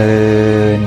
ทิน